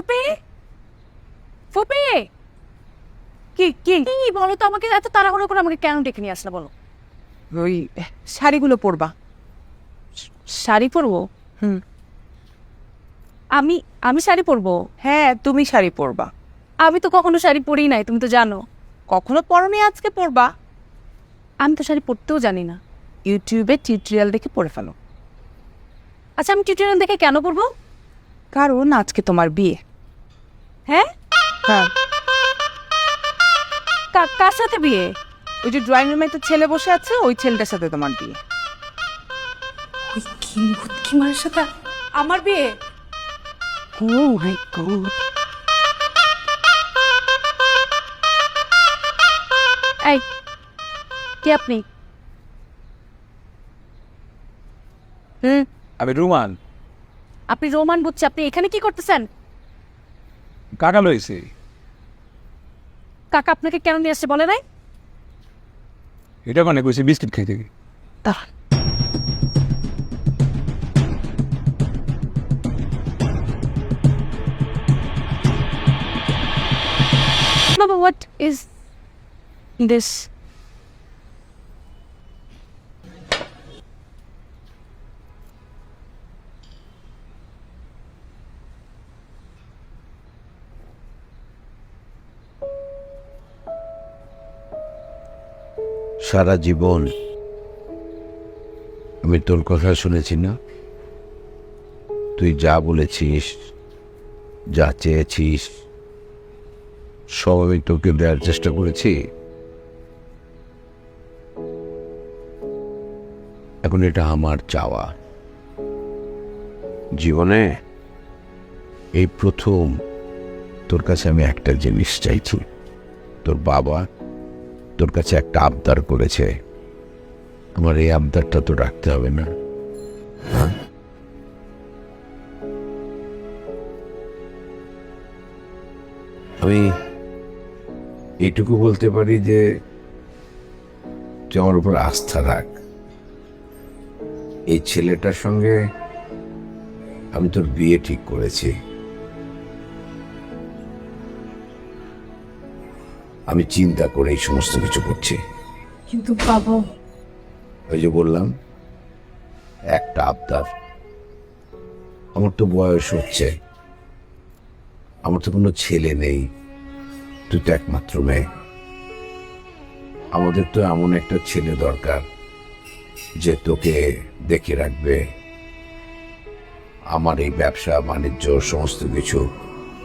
ফুপি? ফুপি? কি কি? কি বলো তো আমাকে এত তাড়াহুড়ো করে আমাকে কেন ডেকে নিয়ে আসলে বলো? ওই শাড়িগুলো পরবা। শাড়ি পরবো? হুম। আমি আমি শাড়ি পরবো? হ্যাঁ তুমি শাড়ি পরবা। আমি তো কখনো শাড়ি পরি নাই তুমি তো জানো। কখনো পরনি আজকে পরবা। আমি তো শাড়ি পরতেও জানি না। ইউটিউবে টিউটোরিয়াল দেখে পরে ফেলো। আচ্ছা আমি টিউটোরিয়াল দেখে কেন পরবো? কারণ আজকে তোমার বিয়ে। হ্যাঁ? হ্যাঁ। কার সাথে বিয়ে? ওই যে ড্রয়িং রুমে একটা ছেলে বসে আছে ওই ছেলেটার সাথে তোমার বিয়ে। ওই কি কিমার সাথে আমার বিয়ে? Oh my god. এই কে আপনি? হুম? আমি রুমান। আপনি রোমান বুঝছি আপনি এখানে কি করতেছেন? কাকা লইছে। কাকা আপনাকে কেন নিয়ে আসছে বলে নাই? এটা মানে কইছে বিস্কিট খাইতে। কি দাঁড়ান। বাবা হোয়াট ইজ দিস সারা জীবন। আমি তোর কথা শুনেছি না? তুই যা বলেছিস যা চেয়েছিস সব আমি তোকে দেওয়ার চেষ্টা করেছি। এখন এটা আমার চাওয়া। জীবনে? এই প্রথম তোর কাছে আমি একটা জিনিস চাইছি। তোর বাবা তোর কাছে একটা আবদার করেছে। আমার এই আবদারটা তো রাখতে হবে না? আমি এইটুকু বলতে পারি যে তুই আমার উপর আস্থা রাখ। এই ছেলেটার সঙ্গে আমি তোর বিয়ে ঠিক করেছি। আমি চিন্তা করে এই সমস্ত কিছু করছি। কিন্তু বাবা। ওই যে বললাম একটা আবদার। আমার তো বয়স হচ্ছে। আমার তো কোনো ছেলে নেই। তুই তো একমাত্র মেয়ে। আমাদের তো এমন একটা ছেলে দরকার যে তোকে দেখে রাখবে। আমার এই ব্যবসা বাণিজ্য সমস্ত কিছু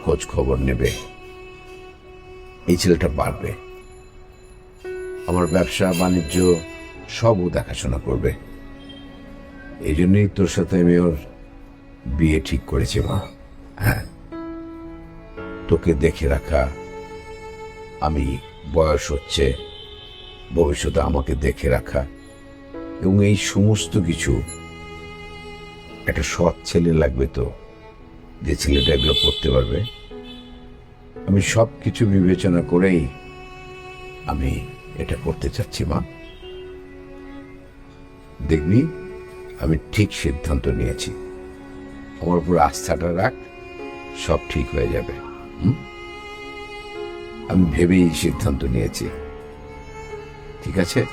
খোঁজ খবর নেবে। এই ছেলেটা পারবে। আমার ব্যবসা, বাণিজ্য, সবও দেখাশোনা করবে। এই জন্যই তোর সাথে আমি ওর বিয়ে ঠিক করেছি, মা। হ্যাঁ। তোকে দেখে রাখা, আমি বয়স হচ্ছে, ভবিষ্যতে আমাকে দেখে রাখা এবং এই সমস্ত কিছু একটা সৎ ছেলে লাগবে তো, যে ছেলেটা এগুলো করতে পারবে। আমি সব কিছু বিবেচনা করেই আমি এটা করতে চাচ্ছি, মা। দেখবি, আমি ঠিক সিদ্ধান্ত নিয়েছি। আমার উপর আস্থাটা রাখ, সব ঠিক হয়ে যাবে? আমি ভেবেই সিদ্ধান্ত নিয়েছি। ঠিক আছে?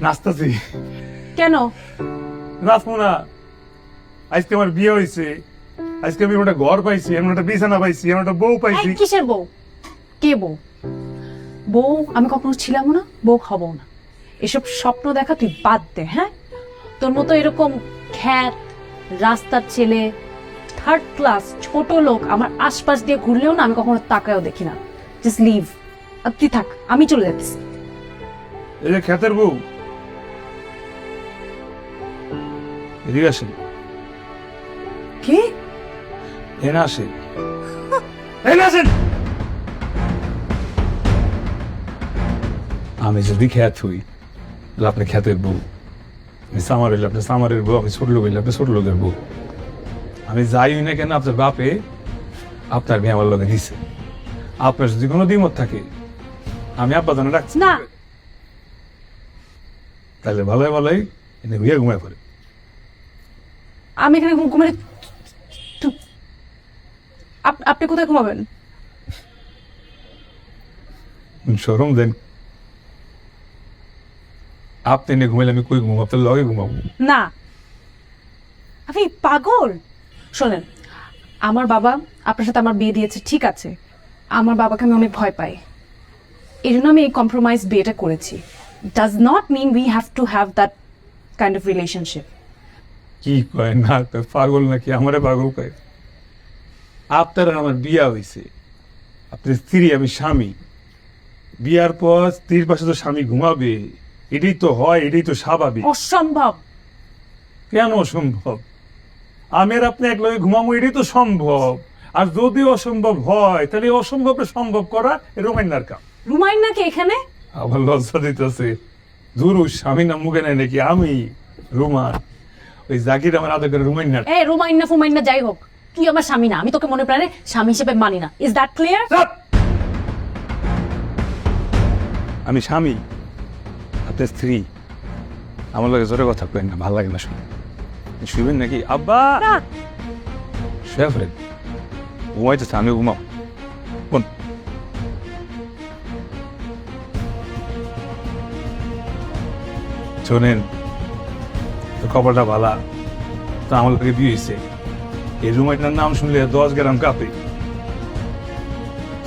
নাচতাছি। কেন? নাচবো না। আজকে আমার বিয়ে হয়েছে। আজকে আমি একটা ঘর পাইছি আমি একটা বিছানা পাইছি আমি একটা বউ পাইছি। কিসের বউ? কে বউ? বউ আমি কখনো ছিলাম না বউ হব না। এসব স্বপ্ন দেখা তুই বাদ দে হ্যাঁ? তোর মতো এরকম খ্যাত রাস্তার ছেলে থার্ড ক্লাস ছোট লোক আমার আশপাশ দিয়ে ঘুরলেও না আমি কখনো তাকায়ও দেখি না। জাস্ট লিভ তুই থাক আমি চলে যাচ্ছি। এই যে খ্যাতের বউ এদিকে আসেন। কি? এনে আসে এনে আসেন! আমি যদি খ্যাত হই তাহলে আপনি খ্যাতের বউ। আমি সামার হইলে আপনি সামারের বউ আমি ছোট লোক হইলে আপনি ছোট লোকের বউ। আমি যাই হই না কেন আপনার বাপে আপনার মেয়ে আমার লগে দিছে আপনার যদি কোনো দ্বিমত থাকে আমি আব্বা জানা রাখছি। না। তাহলে ভালোই ভালোই এনে ঘুরে ঘুমায় পড়ে। আমি এখানে ঘুম- ঘুমালে আপনি কোথায় ঘুমাবেন? সরম দেন। আপনি এনে ঘুমাইলে আমি কই ঘুমাবো? আপনার লগে ঘুমাবো। না। আপনি পাগল? শোনেন আমার বাবা আপনার সাথে আমার বিয়ে দিয়েছে ঠিক আছে। আমার বাবাকে আমি অনেক ভয় পাই। এই জন্য আমি এই কম্প্রোমাইজ বিয়েটা করেছি। Does not mean we have to have that kind of relationship কি কয় না তো পাগল নাকি? আমারে পাগল কয়। আপনার আমার বিয়া হয়েছে আপনার স্ত্রী আমি স্বামী। বিয়ার পর স্ত্রীর পাশে তো স্বামী ঘুমাবে। এটাই তো হয় এটাই তো স্বাভাবিক। অসম্ভব। কেন অসম্ভব? আমি আর আপনি এক লগে ঘুমাবো এটাই তো সম্ভব। আর যদি অসম্ভব হয় তাহলে এই অসম্ভবটা সম্ভব করা রোমাইনার কাম। রুমাইন নাকি এখানে? আবার লজ্জা দিতেছে। দুরু স্বামী নাম মুখে নেয় নাকি? আমি রুমান ওই জাকির আমার আদর করে রুমাইন না। এ রুমাইন না ফুমাইন না যাই হোক। তুই আমার স্বামী না আমি তোকে মনে প্রাণে স্বামী হিসেবে মানি না। ইজ দ্যাট ক্লিয়ার আমি স্বামী আপনার স্ত্রী। আমার লাগে জোরে কথা কেন না ভালো লাগে না শুনে। শুনবেন নাকি? আব্বা! শুয়ে ফেলেন ঘুমাইতেছে আমি ঘুমাও। কোন শোনেন খবরটা ভালা তো আমার লোকে বিয়ে হয়েছে এই রুমাইটার নাম শুনলে দশ গ্রাম কাপে।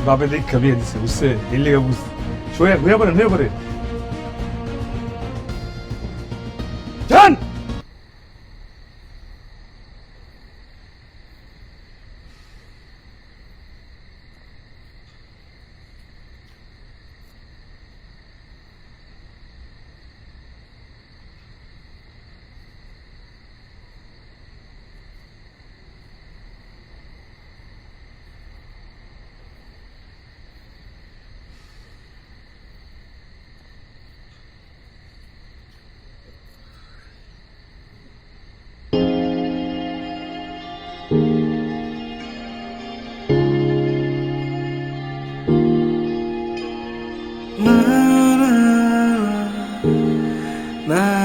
বাপে দীক্ষা বিয়ে দিছে, বুঝছে? এই লেগে বুঝছে শুয়ে ঘুরে পড়েন ঘুরে পড়ে এই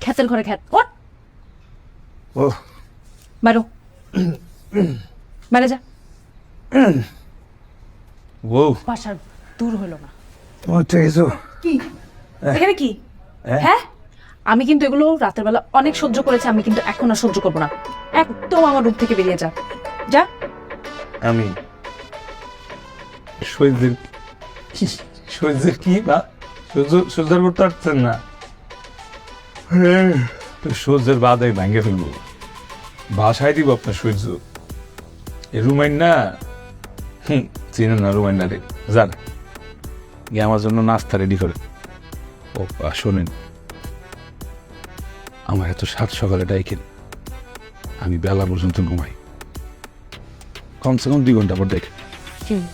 খ্যাতের ঘরে খ্যাত ওঠ ও বাইরো বাইরে যা ও বাসার দূর হলো না। তোমার থেকে কি? এখানে কি? হ্যাঁ? আমি কিন্তু এগুলো রাতের বেলা অনেক সহ্য করেছি আমি কিন্তু এখন আর সহ্য করব না। একদম আমার রূপ থেকে বেরিয়ে যা। যা। আমি। সহ্যের সহ্যের কি বা? সহ্য সহ্য করতে পারছেন না। সহ্যের বাদে ভেঙে ফেলব। বাসায় দিব আপনার সূর্য। এ রুমাইন? না হুম চিনেন না রুমাইন না রে। যান। গিয়ে আমার জন্য নাস্তা রেডি করে। ও শোনেন। আমার এত সাত সকালে ডাইকেন। আমি বেলা পর্যন্ত ঘুমাই। কমসে কম দুই ঘণ্টা পর দেখে হুম।